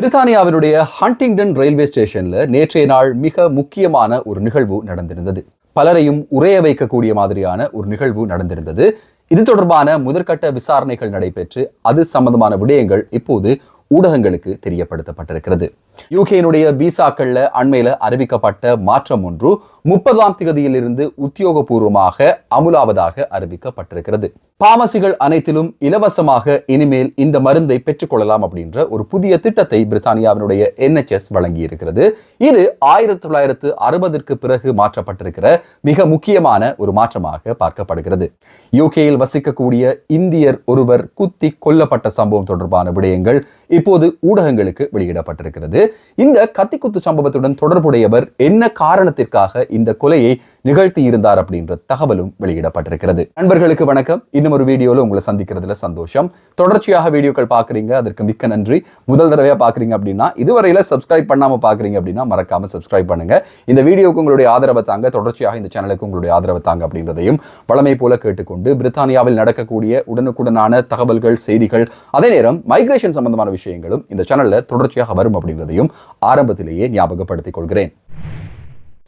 பிரித்தானியாவினுடைய Huntington railway ஸ்டேஷன்ல நேற்றைய நாள் மிக முக்கியமான ஒரு நிகழ்வு நடந்திருந்தது. பலரையும் உரைய வைக்கக்கூடிய மாதிரியான ஒரு நிகழ்வு நடந்திருந்தது. இது தொடர்பான முதற்கட்ட விசாரணைகள் நடைபெற்று அது சம்பந்தமான விடயங்கள் இப்போது ஊடகங்களுக்கு தெரியப்படுத்தப்பட்டிருக்கிறது. யூகேனுடைய விசாக்கள்ல அண்மையில அறிவிக்கப்பட்ட மாற்றம் ஒன்று முப்பதாம் திகதியிலிருந்து உத்தியோகபூர்வமாக அமுலாவதாக அறிவிக்கப்பட்டிருக்கிறது. பாமசிகள் அனைத்திலும் இலவசமாக இனிமேல் இந்த மருந்தை பெற்றுக்கொள்ளலாம் அப்படின்ற ஒரு புதிய திட்டத்தை பிரித்தானியாவினுடைய என்எச்எஸ் வழங்கியிருக்கிறது. இது ஆயிரத்தி தொள்ளாயிரத்து அறுபதற்கு பிறகு மாற்றப்பட்டிருக்கிற மிக முக்கியமான ஒரு மாற்றமாக பார்க்கப்படுகிறது. யூகேயில் வசிக்கக்கூடிய இந்தியர் ஒருவர் குத்தி கொல்லப்பட்ட சம்பவம் தொடர்பான விடயங்கள் இப்போது ஊடகங்களுக்கு வெளியிடப்பட்டிருக்கிறது. இந்த கத்திக்குத்து சம்பவத்துடன் தொடர்புடையவர் என்ன காரணத்திற்காக இந்த கொலையை நிகழ்த்தி இருந்தார் அப்படின்ற தகவலும் வெளியிடப்பட்டிருக்கிறது. நண்பர்களுக்கு வணக்கம். இன்னும் ஒரு வீடியோவில் உங்களை சந்திக்கிறதுல சந்தோஷம். தொடர்ச்சியாக வீடியோக்கள் பார்க்குறீங்க அதற்கு மிக்க நன்றி. முதல் தடவையா பார்க்குறீங்க அப்படின்னா இதுவரையில் சப்ஸ்கிரைப் பண்ணாம பாக்குறீங்க அப்படின்னா மறக்காம சப்ஸ்கிரைப் பண்ணுங்க. இந்த வீடியோக்கு உங்களுடைய ஆதரவை தாங்க தொடர்ச்சியாக இந்த சேனலுக்கு உங்களுடைய ஆதரவை தாங்க அப்படின்றதையும் வளமை போல கேட்டுக்கொண்டு பிரித்தானியாவில் நடக்கக்கூடிய உடனுக்குடனான தகவல்கள் செய்திகள் அதே நேரம் மைக்ரேஷன் சம்பந்தமான விஷயங்களும் இந்த சேனலில் தொடர்ச்சியாக வரும் என்பதையும் ஆரம்பத்திலேயே ஞாபகப்படுத்திக் கொள்கிறேன்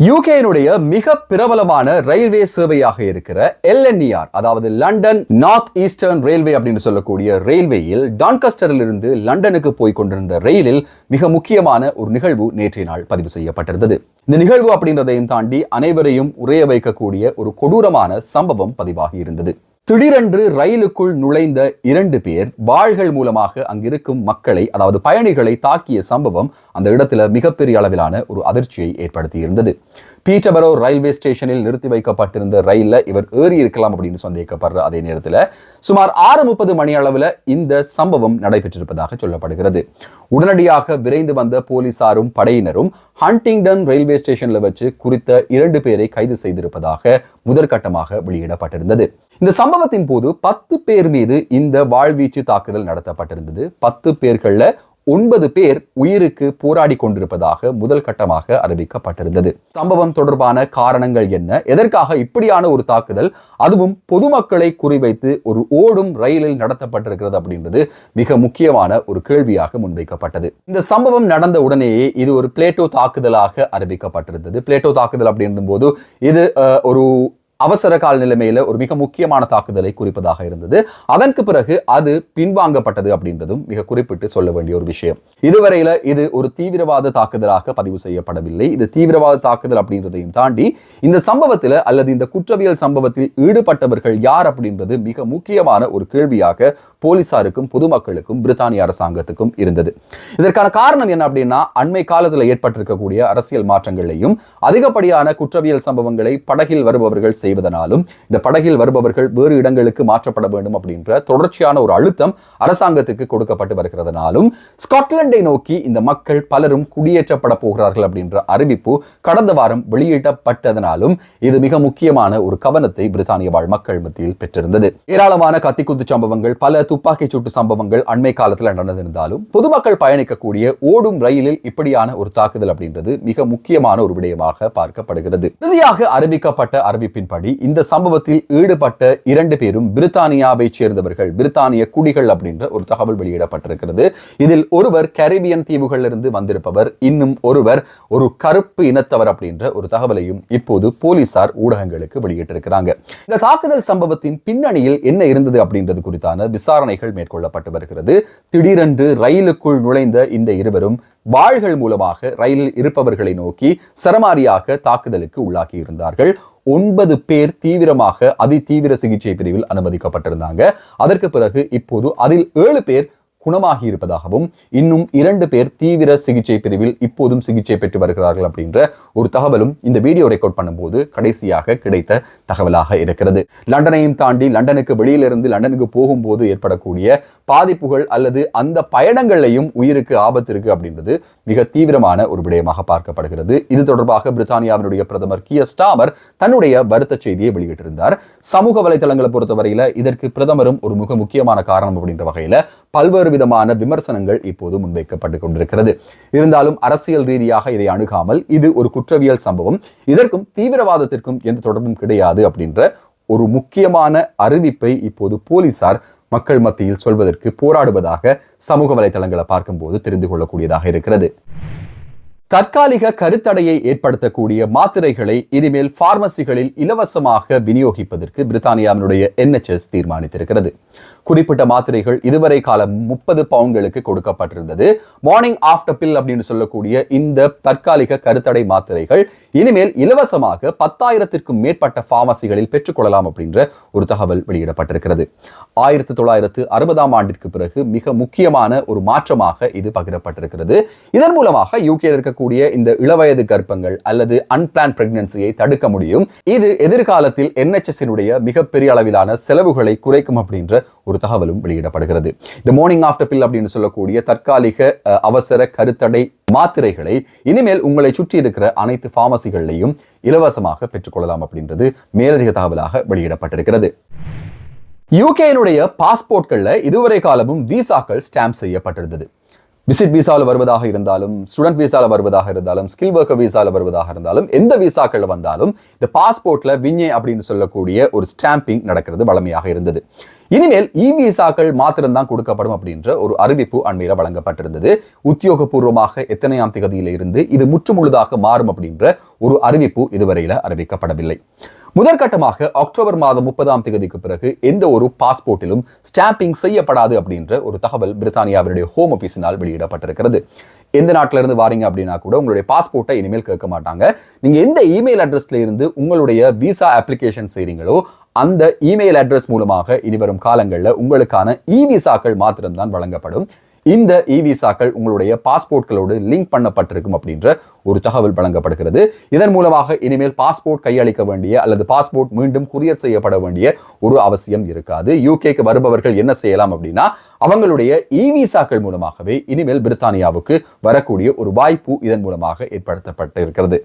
யூகேனுடைய மிக பிரபலமான ரயில்வே சேவையாக இருக்கிற எல்என்இஆர் அதாவது லண்டன் நார்த் ஈஸ்டர்ன் ரயில்வே அப்படின்னு சொல்லக்கூடிய ரயில்வேயில் டான்கஸ்டரில் இருந்து லண்டனுக்கு போய் கொண்டிருந்த ரயிலில் மிக முக்கியமான ஒரு நிகழ்வு நேற்றைய நாள் பதிவு செய்யப்பட்டிருந்தது. இந்த நிகழ்வு அப்படின்றதையும் தாண்டி அனைவரையும் உரைய வைக்கக்கூடிய ஒரு கொடூரமான சம்பவம் பதிவாகி இருந்தது. திடீரென்று ரயிலுக்குள் நுழைந்த இரண்டு பேர் வாள்கள் மூலமாக அங்கிருக்கும் மக்களை அதாவது பயணிகளை தாக்கிய சம்பவம் அந்த இடத்துல மிகப்பெரிய அளவிலான ஒரு அதிர்ச்சியை ஏற்படுத்தி இருந்தது பீட்டபரோ ரயில்வே ஸ்டேஷனில் நிறுத்தி வைக்கப்பட்டிருந்த ரயில்ல இவர் ஏறி இருக்கலாம் அப்படின்னு சந்தேகப்படுற அதே நேரத்தில் சுமார் ஆறு முப்பது மணி அளவில் இந்த சம்பவம் நடைபெற்றிருப்பதாக சொல்லப்படுகிறது. உடனடியாக விரைந்து வந்த போலீசாரும் படையினரும் ஹண்டிங்டன் ரயில்வே ஸ்டேஷன்ல வச்சு குறித்த இரண்டு பேரை கைது செய்திருப்பதாக முதற்கட்டமாக வெளியிடப்பட்டிருந்தது. இந்த சம்பவத்தின் போது பத்து பேர் மீது இந்த வாழ்வீச்சு தாக்குதல் நடத்தப்பட்டிருந்தது. பத்து பேர்களில் ஒன்பது பேர் உயிருக்கு போராடி கொண்டிருப்பதாக முதல் கட்டமாக அறிவிக்கப்பட்டிருந்தது. சம்பவம் தொடர்பான காரணங்கள் என்ன? எதற்காக இப்படியான ஒரு தாக்குதல்? அதுவும் பொதுமக்களை குறிவைத்து ஒரு ஓடும் ரயிலில் நடத்தப்பட்டிருக்கிறது அப்படின்றது மிக முக்கியமான ஒரு கேள்வியாக முன்வைக்கப்பட்டது. இந்த சம்பவம் நடந்த உடனேயே இது ஒரு பிளேட்டோ தாக்குதலாக அறிவிக்கப்பட்டிருந்தது. பிளேட்டோ தாக்குதல் அப்படின்னும் போது இது ஒரு அவசர கால நிலைமையில ஒரு மிக முக்கியமான தாக்குதலை குறிப்பதாக இருந்தது. அதற்கு பிறகு அது பின்வாங்கப்பட்டது அப்படின்றதும் மிக குறிப்பிட்டு சொல்ல வேண்டிய ஒரு விஷயம். இதுவரையில இது ஒரு தீவிரவாத தாக்குதலாக பதிவு செய்யப்படவில்லை. இது தீவிரவாத தாக்குதல் அப்படின்றதையும் தாண்டி இந்த சம்பவத்தில் அல்லது இந்த குற்றவியல் சம்பவத்தில் ஈடுபட்டவர்கள் யார் அப்படின்றது மிக முக்கியமான ஒரு கேள்வியாக போலீசாருக்கும் பொதுமக்களுக்கும் பிரித்தானிய அரசாங்கத்துக்கும் இருந்தது. இதற்கான காரணம் என்ன அப்படின்னா அண்மை காலத்தில் ஏற்பட்டிருக்கக்கூடிய அரசியல் மாற்றங்களையும் அதிகப்படியான குற்றவியல் சம்பவங்களை படகில் வருபவர்கள் செய்ய செய்வதனாலும் இந்த படகில் வருபவர்கள் வேறு இடங்களுக்கு மாற்றப்பட வேண்டும் அப்படின்ற தொடர்ச்சியான ஒரு அழுத்தம் அரசாங்கத்திற்கு கொடுக்கப்பட்டு வருகிறதுனாலும் ஸ்காட்லாண்டை நோக்கி இந்த மக்கள் பலரும் குடியேற்றப்பட போகிறார்கள் அப்படின்ற அறிவிப்பு கடந்த வாரம் வெளியிடப்பட்டதனாலும் இது மிக முக்கியமான ஒரு கவனத்தை பிரித்தானிய வாழ் மக்கள் மத்தியில் பெற்றிருந்தது. ஏராளமான கத்திக்குத்து சம்பவங்கள் பல துப்பாக்கி சூட்டு சம்பவங்கள் அண்மை காலத்தில் நடந்திருந்தாலும் பொதுமக்கள் பயணிக்கக்கூடிய ஓடும் ரயிலில் இப்படியான ஒரு தாக்குதல் அப்படின்றது மிக முக்கியமான ஒரு விடயமாக பார்க்கப்படுகிறது. இறுதியாக அறிவிக்கப்பட்ட அறிவிப்பின் அறிவிப்பின்படி இந்த சம்பவத்தில் ஈடுபட்ட இரண்டு பேரும் பிரித்தானியாவை சேர்ந்தவர்கள். பிரித்தானிய குடிகள் அப்படின்ற ஒரு தகவல் வெளியிடப்பட்டிருக்கிறது. இதில் ஒருவர் கரீபியன் தீவுகளிலிருந்து வந்திருப்பவர் இன்னும் ஒருவர் ஒரு கருப்பு இனத்தவர் அப்படின்ற ஒரு தகவலையும் இப்போது போலீசார் ஊடகங்களுக்கு வெளியிட்டிருக்கிறாங்க. இந்த தாக்குதல் சம்பவத்தின் பின்னணியில் என்ன இருந்தது அப்படின்றது குறித்தான விசாரணைகள் மேற்கொள்ளப்பட்டு வருகிறது. திடீரென்று ரயிலுக்குள் நுழைந்த இந்த இருவரும் வாள்கள் மூலமாக ரயிலில் இருப்பவர்களை நோக்கி சரமாரியாக தாக்குதலுக்கு உள்ளாக்கி இருந்தார்கள் ஒன்பது பேர் தீவிரமாக அதி தீவிர சிகிச்சை பிரிவில் அனுமதிக்கப்பட்டிருந்தாங்க. அதற்கு பிறகு இப்போது அதில் ஏழு பேர் குணமாகி இருப்பதாகவும் இன்னும் இரண்டு பேர் தீவிர சிகிச்சை பிரிவில் இப்போதும் சிகிச்சை பெற்று வருகிறார்கள் அப்படின்ற ஒரு தகவலும் இந்த வீடியோ ரெக்கார்ட் பண்ணும்போது கடைசியாக கிடைத்த தகவலாக இருக்கிறது. லண்டனையும் தாண்டி லண்டனுக்கு வெளியிலிருந்து லண்டனுக்கு போகும்போது ஏற்படக்கூடிய பாதிப்புகள் அல்லது அந்த பயணங்களையும் உயிருக்கு ஆபத்து இருக்கு அப்படின்றது மிக தீவிரமான ஒரு விடயமாக பார்க்கப்படுகிறது. இது தொடர்பாக பிரித்தானியாவினுடைய பிரதமர் கிய ஸ்டாமர் தன்னுடைய வருத்த செய்தியை வெளியிட்டிருந்தார். சமூக வலைதளங்களை பொறுத்தவரையில் இதற்கு பிரதமரும் ஒரு மிக முக்கியமான காரணம் அப்படின்ற வகையில் பல்வேறு விதமான விமர்சனங்கள் இப்போது முன்வைக்கப்பட்டு கொண்டிருக்கிறது. இருந்தாலும் அரசியல் ரீதியாக இதை அணுகாமல் இது ஒரு குற்றவியல் சம்பவம். இதற்கும் தீவிரவாதத்திற்கும் எந்த தொடர்பும் கிடையாது அப்படின்ற ஒரு முக்கியமான அறிவிப்பை இப்போது போலீசார் மக்கள் மத்தியில் சொல்வதற்கு போராடுவதாக சமூக வலைதளங்களை பார்க்கும்போது தெரிந்து கொள்ளக்கூடியதாக இருக்கிறது. தற்காலிக கருத்தடையை ஏற்படுத்தக்கூடிய மாத்திரைகளை இனிமேல் பார்மசிகளில் இலவசமாக விநியோகிப்பதற்கு பிரித்தானியாவினுடைய என்எச்எஸ் தீர்மானித்திருக்கிறது. குறிப்பிட்ட மாத்திரைகள் இதுவரை காலம் முப்பது பவுண்ட்களுக்கு கொடுக்கப்பட்டிருந்தது. மார்னிங் ஆஃப்டர் பில் அப்படின்னு சொல்லக்கூடிய இந்த தற்காலிக கருத்தடை மாத்திரைகள் இனிமேல் இலவசமாக பத்தாயிரத்திற்கும் மேற்பட்ட பார்மசிகளில் பெற்றுக்கொள்ளலாம் அப்படின்ற ஒரு தகவல் வெளியிடப்பட்டிருக்கிறது. ஆயிரத்தி தொள்ளாயிரத்து அறுபதாம் ஆண்டிற்கு பிறகு மிக முக்கியமான ஒரு மாற்றமாக இது பகிரப்பட்டிருக்கிறது. இதன் மூலமாக யூகே இருக்கக்கூடிய இந்த இளவயது கர்ப்பங்கள் அல்லது அன்பிளான் பிரெக்னன்சியை தடுக்க முடியும். இது எதிர்காலத்தில் என்எச்எஸ்னுடைய மிகப்பெரிய அளவிலான செலவுகளை குறைக்கும் அப்படின்ற ஒரு தகவலும் வெளியிடப்படுகிறது. இந்த மார்னிங் ஆஃப்டர் பில் அப்படின்னு சொல்லக்கூடிய தற்காலிக அவசர கருத்தடை மாத்திரைகளை இனிமேல் உங்களை சுற்றி இருக்கிற அனைத்து பார்மசிகளையும் இலவசமாக பெற்றுக்கொள்ளலாம் அப்படின்றது மேலதிக தகவலாக வெளியிடப்பட்டிருக்கிறது. யூகேனுடைய பாஸ்போர்ட்களில் இதுவரை காலமும் விசாக்கள் ஸ்டாம்ப் செய்யப்பட்டிருந்தது. விசிட் விசாவில் வருவதாக இருந்தாலும் ஸ்டூடெண்ட் விசாவில் வருவதாக இருந்தாலும் ஸ்கில் ஒர்க்கர் விசாவில் வருவதாக இருந்தாலும் எந்த விசாக்கள் வந்தாலும் இந்த பாஸ்போர்ட்ல விஞ்ஞை அப்படின்னு சொல்லக்கூடிய ஒரு ஸ்டாம்பிங் நடக்கிறது வழமையாக இருந்தது. இனிமேல் இ விசாக்கள் மாத்திரம்தான் கொடுக்கப்படும் அப்படின்ற ஒரு அறிவிப்பு அண்மையில் வழங்கப்பட்டிருந்தது. உத்தியோகபூர்வமாக எத்தனையாம் திகதியில் இருந்து இது முற்றுமுழுதாக மாறும் அப்படின்ற ஒரு அறிவிப்பு இதுவரையில் அறிவிக்கப்படவில்லை. முதற்கட்டமாக அக்டோபர் மாதம் முப்பதாம் தேதிக்கு பிறகு எந்த ஒரு பாஸ்போர்ட்டிலும் ஸ்டாம்பிங் செய்யப்படாது அப்படின்ற ஒரு தகவல் பிரித்தானியாவினுடைய ஹோம் ஆஃபீஸினால் வெளியிடப்பட்டிருக்கிறது. எந்த நாட்டில இருந்து வாரீங்க அப்படின்னா கூட உங்களுடைய பாஸ்போர்ட்டை இனிமேல் கேட்க மாட்டாங்க. நீங்க எந்த இமெயில் அட்ரஸ்ல இருந்து உங்களுடைய விசா அப்ளிகேஷன் செய்றீங்களோ அந்த இமெயில் அட்ரஸ் மூலமாக இனிவரும் காலங்களில் உங்களுக்கான இ விசாக்கள் மாத்திரம்தான் வழங்கப்படும். இந்த இ விசாக்கள் உங்களுடைய பாஸ்போர்ட்களோடு லிங்க் பண்ணப்பட்டிருக்கும் அப்படின்ற ஒரு தகவல் வழங்கப்படுகிறது. இதன் மூலமாக இனிமேல் பாஸ்போர்ட் கையளிக்க வேண்டிய அல்லது பாஸ்போர்ட் மீண்டும் குரியர் செய்யப்பட வேண்டிய ஒரு அவசியம் இருக்காது. யூகேக்கு வருபவர்கள் என்ன செய்யலாம் அப்படின்னா அவங்களுடைய இ விசாக்கள் மூலமாகவே இனிமேல் பிரித்தானியாவுக்கு வரக்கூடிய ஒரு வாய்ப்பு இதன் மூலமாக ஏற்படுத்தப்பட்டு இருக்கிறது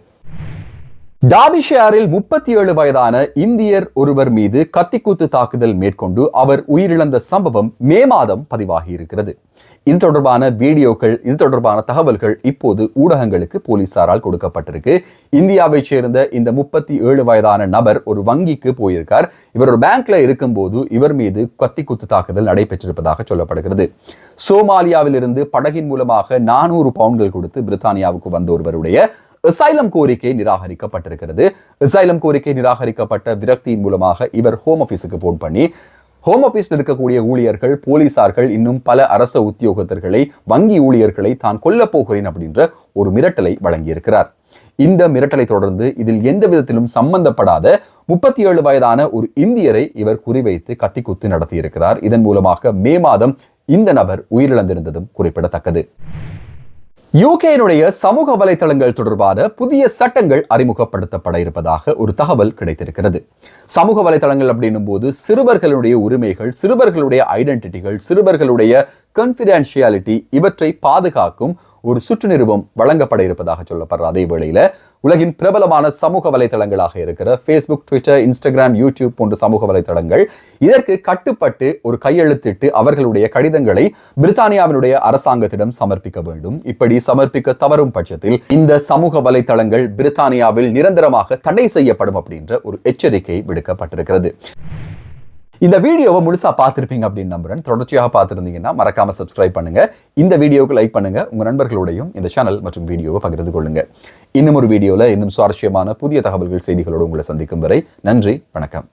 டாபிஷியாரில் முப்பத்தி ஏழு வயதான இந்தியர் ஒருவர் மீது கத்திக்கூத்து தாக்குதல் மேற்கொண்டு அவர் உயிரிழந்த சம்பவம் மே மாதம் பதிவாகி இருக்கிறது. இது தொடர்பான வீடியோக்கள் இது தொடர்பான தகவல்கள் இப்போது ஊடகங்களுக்கு போலீசாரால் கொடுக்கப்பட்டிருக்கு. இந்தியாவைச் சேர்ந்த இந்த முப்பத்தி ஏழு வயதான நபர் ஒரு வங்கிக்கு போயிருக்கார். இவர் ஒரு பேங்க்ல இருக்கும்போது இவர் மீது கத்திக்குத்து தாக்குதல் நடைபெற்றிருப்பதாக சொல்லப்படுகிறது. சோமாலியாவிலிருந்து படகின் மூலமாக நானூறு பவுண்ட்கள் கொடுத்து பிரித்தானியாவுக்கு வந்த ஒருவருடைய அசைலம் கோரிக்கை நிராகரிக்கப்பட்டிருக்கிறது. அசைலம் கோரிக்கை நிராகரிக்கப்பட்ட விரக்தியின் மூலமாக இவர் ஹோம் ஆஃபீஸுக்கு ஃபோன் பண்ணி ஹோம் ஆஃபீஸில் இருக்கக்கூடிய ஊழியர்கள் போலீசார்கள் இன்னும் பல அரச உத்தியோகத்தர்களை வங்கி ஊழியர்களை தான் கொல்லப் போகிறேன் அப்படின்ற ஒரு மிரட்டலை வழங்கியிருக்கிறார். இந்த மிரட்டலை தொடர்ந்து இதில் எந்த விதத்திலும் சம்பந்தப்படாத முப்பத்தி ஏழு வயதான ஒரு இந்தியரை இவர் குறிவைத்து கத்திக்குத்து நடத்தியிருக்கிறார். இதன் மூலமாக மே மாதம் இந்த நபர் உயிரிழந்திருந்ததும் குறிப்பிடத்தக்கது. யூகேனுடைய சமூக வலைதளங்கள் தொடர்பான புதிய சட்டங்கள் அறிமுகப்படுத்தப்பட இருப்பதாக ஒரு தகவல் கிடைத்திருக்கிறது. சமூக வலைதளங்கள் அப்படின்னும் போது சிறுவர்களுடைய உரிமைகள் சிறுவர்களுடைய ஐடென்டிட்டிகள் சிறுவர்களுடைய கன்ஃபிடென்ஷியாலிட்டி இவற்றை பாதுகாக்கும் ஒரு சுற்று நிறுவம் வழங்கப்பட இருப்பதாக சொல்லப்படுற அதே வேளையில உலகின் பிரபலமான சமூக வலைத்தளங்களாக இருக்கிற ஃபேஸ்புக் ட்விட்டர் இன்ஸ்டாகிராம் யூடியூப் போன்ற சமூக வலைதளங்கள் இதற்கு கட்டுப்பட்டு ஒரு கையெழுத்திட்டு அவர்களுடைய கடிதங்களை பிரித்தானியாவினுடைய அரசாங்கத்திடம் சமர்ப்பிக்க வேண்டும். இப்படி சமர்ப்பிக்க தவறும் பட்சத்தில் இந்த சமூக வலைதளங்கள் பிரித்தானியாவில் நிரந்தரமாக தடை செய்யப்படும் அப்படின்ற ஒரு எச்சரிக்கை விடுக்கப்பட்டிருக்கிறது. இந்த வீடியோவை முழுசா பார்த்திருப்பீங்க அப்படின்னு நம்புறேன். தொடர்ச்சியாக பார்த்துருந்தீங்கன்னா மறக்காம சப்ஸ்கிரைப் பண்ணுங்க. இந்த வீடியோவுக்கு லைக் பண்ணுங்க. உங்கள் நண்பர்களோடையும் இந்த சேனல் மற்றும் வீடியோவை பகிர்ந்து கொள்ளுங்க. இன்னும் ஒரு வீடியோவில் இன்னும் சுவாரஸ்யமான புதிய தகவல்கள் செய்திகளோடு உங்களை சந்திக்கும் வரை நன்றி வணக்கம்.